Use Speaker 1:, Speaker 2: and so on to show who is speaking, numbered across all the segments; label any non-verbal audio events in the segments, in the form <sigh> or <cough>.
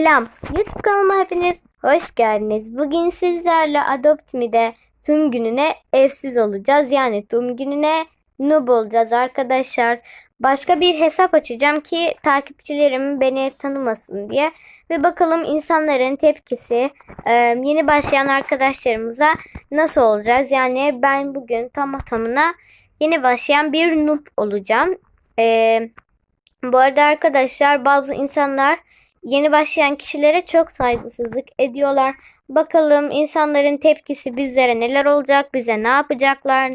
Speaker 1: Selam. YouTube kanalıma hepiniz hoş geldiniz. Bugün sizlerle Adopt Me'de tüm gününe evsiz olacağız. Yani tüm gününe noob olacağız arkadaşlar. Başka bir hesap açacağım ki takipçilerim beni tanımasın diye. Ve bakalım insanların tepkisi e, yeni başlayan arkadaşlarımıza nasıl olacağız? Yani ben bugün tam tamına yeni başlayan bir noob olacağım. E, bu arada arkadaşlar bazı insanlar yeni başlayan kişilere çok saygısızlık ediyorlar. Bakalım insanların tepkisi bizlere neler olacak, bize ne yapacaklar,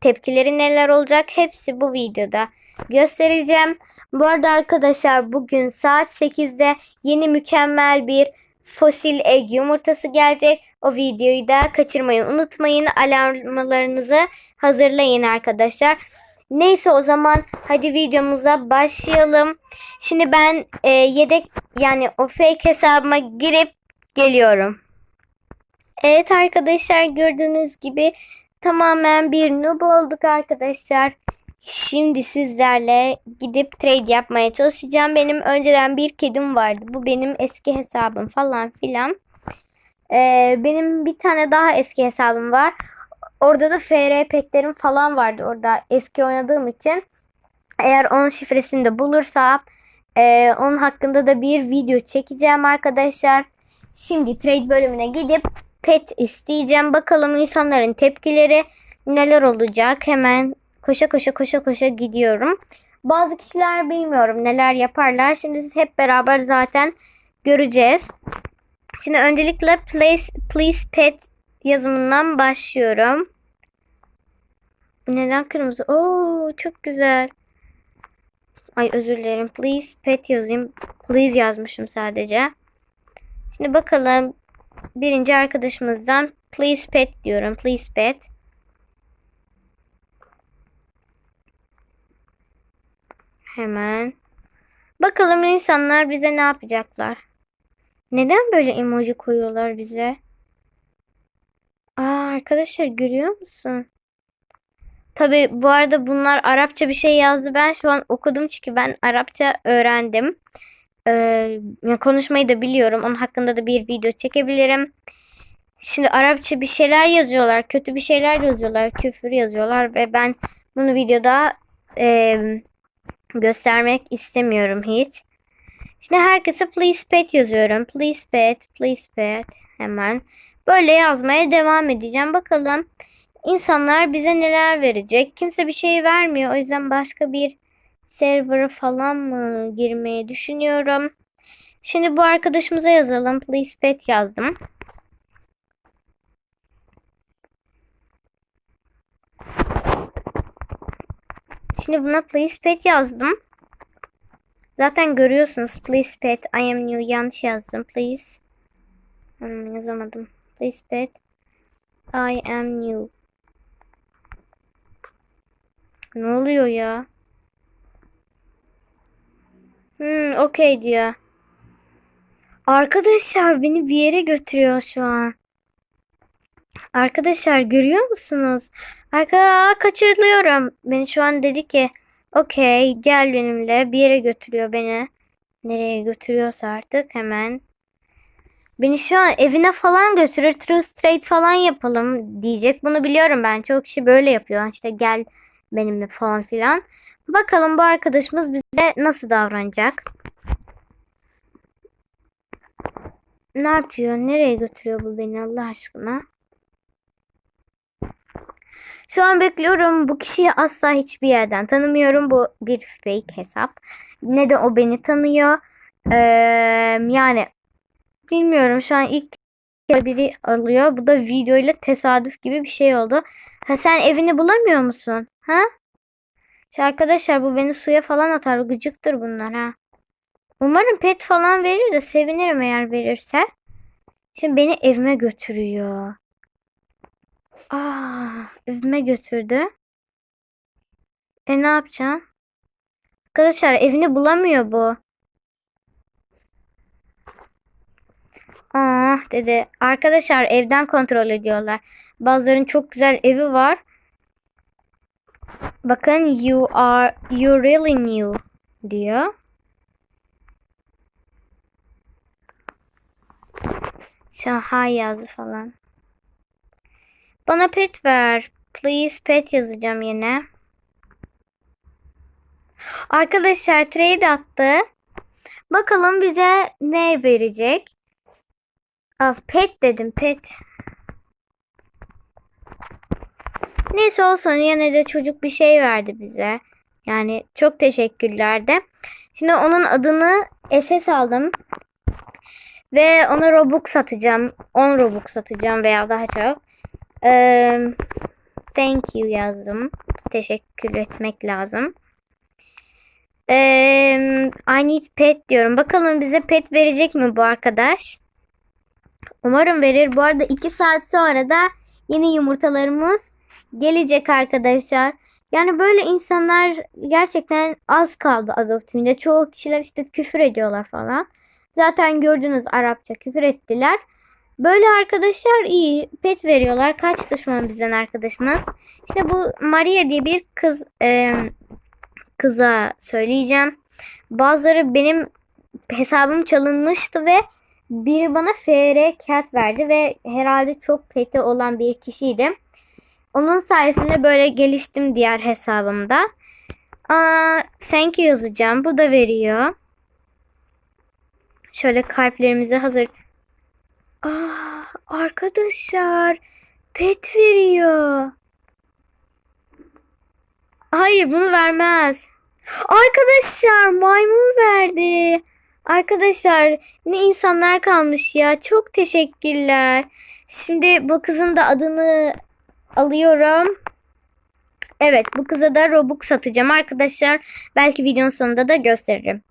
Speaker 1: tepkileri neler olacak hepsi bu videoda göstereceğim. Bu arada arkadaşlar bugün saat 8'de yeni mükemmel bir fosil egg yumurtası gelecek. O videoyu da kaçırmayı unutmayın. Alarmlarınızı hazırlayın arkadaşlar. Neyse o zaman hadi videomuza başlayalım. Şimdi ben e, yedek yani o fake hesabıma girip geliyorum. Evet arkadaşlar gördüğünüz gibi tamamen bir noob olduk arkadaşlar. Şimdi sizlerle gidip trade yapmaya çalışacağım. Benim önceden bir kedim vardı. Bu benim eski hesabım falan filan. Ee, benim bir tane daha eski hesabım var. Orada da FR petlerim falan vardı. Orada eski oynadığım için. Eğer onun şifresini de bulursam e, onun hakkında da bir video çekeceğim arkadaşlar. Şimdi trade bölümüne gidip pet isteyeceğim. Bakalım insanların tepkileri neler olacak. Hemen koşa koşa koşa koşa gidiyorum. Bazı kişiler bilmiyorum neler yaparlar. Şimdi siz hep beraber zaten göreceğiz. Şimdi öncelikle place, please pet yazımından başlıyorum. Neden kırmızı? Oo çok güzel. Ay özür dilerim. Please pet yazayım. Please yazmışım sadece. Şimdi bakalım. Birinci arkadaşımızdan please pet diyorum. Please pet. Hemen. Bakalım insanlar bize ne yapacaklar. Neden böyle emoji koyuyorlar bize? Aa arkadaşlar görüyor musun? Tabi bu arada bunlar Arapça bir şey yazdı. Ben şu an okudum çünkü ben Arapça öğrendim. Ee, konuşmayı da biliyorum. Onun hakkında da bir video çekebilirim. Şimdi Arapça bir şeyler yazıyorlar. Kötü bir şeyler yazıyorlar. Küfür yazıyorlar. Ve ben bunu videoda e, göstermek istemiyorum hiç. Şimdi herkese please pet yazıyorum. Please pet, please pet. Hemen. Böyle yazmaya devam edeceğim. Bakalım insanlar bize neler verecek. Kimse bir şey vermiyor. O yüzden başka bir server falan mı girmeyi düşünüyorum. Şimdi bu arkadaşımıza yazalım. Please pet yazdım. Şimdi buna please pet yazdım. Zaten görüyorsunuz. Please pet. I am new. Yanlış yazdım. Please. Hmm, yazamadım. Please pet. I am new. Ne oluyor ya? Hmm, okey diyor. Arkadaşlar beni bir yere götürüyor şu an. Arkadaşlar görüyor musunuz? Arka kaçırılıyorum. Beni şu an dedi ki okey gel benimle bir yere götürüyor beni. Nereye götürüyorsa artık hemen. Beni şu an evine falan götürür. True straight falan yapalım diyecek. Bunu biliyorum ben. Çok kişi böyle yapıyor. İşte gel benimle falan filan. Bakalım bu arkadaşımız bize nasıl davranacak. Ne yapıyor? Nereye götürüyor bu beni Allah aşkına? Şu an bekliyorum. Bu kişiyi asla hiçbir yerden tanımıyorum. Bu bir fake hesap. Ne de o beni tanıyor. Ee, yani bilmiyorum. Şu an ilk biri alıyor. Bu da video ile tesadüf gibi bir şey oldu. Ha sen evini bulamıyor musun? Ha? Şu arkadaşlar bu beni suya falan atar. Gıcıktır bunlar ha. Umarım pet falan verir de sevinirim eğer verirse. Şimdi beni evime götürüyor. Aa, evime götürdü. E ne yapacağım? Arkadaşlar evini bulamıyor bu. Aa dedi. Arkadaşlar evden kontrol ediyorlar. Bazılarının çok güzel evi var. Bakın you are you really new diyor. Şahay yazdı falan. Bana pet ver. Please pet yazacağım yine. Arkadaşlar trade attı. Bakalım bize ne verecek? Ah, pet dedim pet. Neyse olsun yine de çocuk bir şey verdi bize. Yani çok teşekkürler de. Şimdi onun adını SS aldım. Ve ona Robux satacağım. 10 Robux satacağım veya daha çok. Eee, thank you yazdım. Teşekkür etmek lazım. Eee, I need pet diyorum. Bakalım bize pet verecek mi bu arkadaş? Umarım verir. Bu arada 2 saat sonra da yeni yumurtalarımız gelecek arkadaşlar. Yani böyle insanlar gerçekten az kaldı adoptimde. Çoğu kişiler işte küfür ediyorlar falan. Zaten gördünüz Arapça küfür ettiler. Böyle arkadaşlar iyi. Pet veriyorlar. Kaçtı şu an bizden arkadaşımız. İşte bu Maria diye bir kız e, kıza söyleyeceğim. Bazıları benim hesabım çalınmıştı ve biri bana FR cat verdi ve herhalde çok peti olan bir kişiydi. Onun sayesinde böyle geliştim diğer hesabımda. Aa, thank you yazacağım. Bu da veriyor. Şöyle kalplerimizi hazır. Aa, arkadaşlar pet veriyor. Hayır bunu vermez. Arkadaşlar maymun verdi. Arkadaşlar ne insanlar kalmış ya. Çok teşekkürler. Şimdi bu kızın da adını alıyorum. Evet bu kıza da Robux satacağım arkadaşlar. Belki videonun sonunda da gösteririm.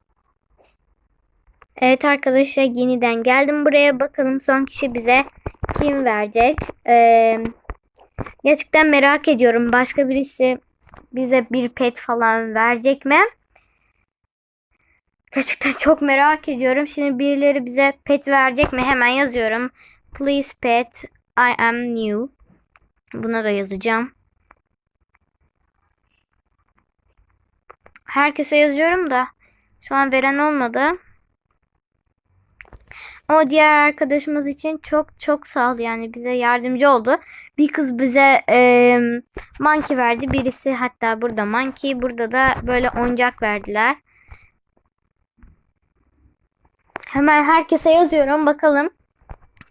Speaker 1: Evet arkadaşlar yeniden geldim buraya. Bakalım son kişi bize kim verecek. Ee, gerçekten merak ediyorum. Başka birisi bize bir pet falan verecek mi? Gerçekten çok merak ediyorum. Şimdi birileri bize pet verecek mi? Hemen yazıyorum. Please pet. I am new. Buna da yazacağım. Herkese yazıyorum da şu an veren olmadı. O diğer arkadaşımız için çok çok sağ ol yani bize yardımcı oldu. Bir kız bize e, monkey verdi. Birisi hatta burada monkey. Burada da böyle oyuncak verdiler. Hemen herkese yazıyorum. Bakalım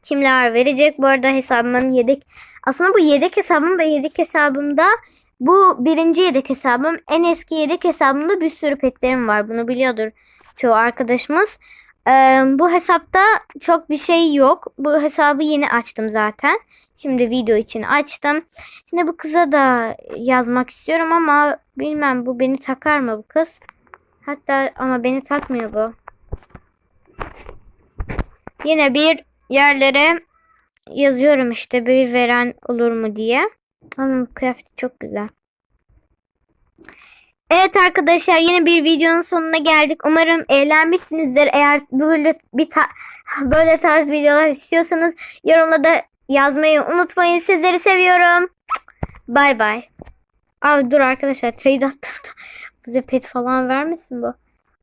Speaker 1: kimler verecek. Bu arada hesabımın yedek. Aslında bu yedek hesabım ve yedek hesabımda bu birinci yedek hesabım. En eski yedek hesabımda bir sürü petlerim var. Bunu biliyordur çoğu arkadaşımız. Ee, bu hesapta çok bir şey yok. Bu hesabı yeni açtım zaten. Şimdi video için açtım. Şimdi bu kıza da yazmak istiyorum ama bilmem bu beni takar mı bu kız? Hatta ama beni takmıyor bu. Yine bir yerlere yazıyorum işte bir veren olur mu diye. Ama bu kıyafet çok güzel. Evet arkadaşlar yine bir videonun sonuna geldik. Umarım eğlenmişsinizdir. Eğer böyle bir ta <laughs> böyle tarz videolar istiyorsanız yorumlarda yazmayı unutmayın. Sizleri seviyorum. Bay bay. Abi dur arkadaşlar trade attım. Bize pet falan vermesin bu.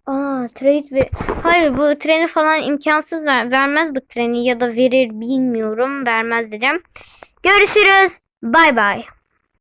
Speaker 1: Aa trade ve hayır bu treni falan imkansız ver vermez bu treni ya da verir bilmiyorum vermez dedim. Görüşürüz. Bay bay.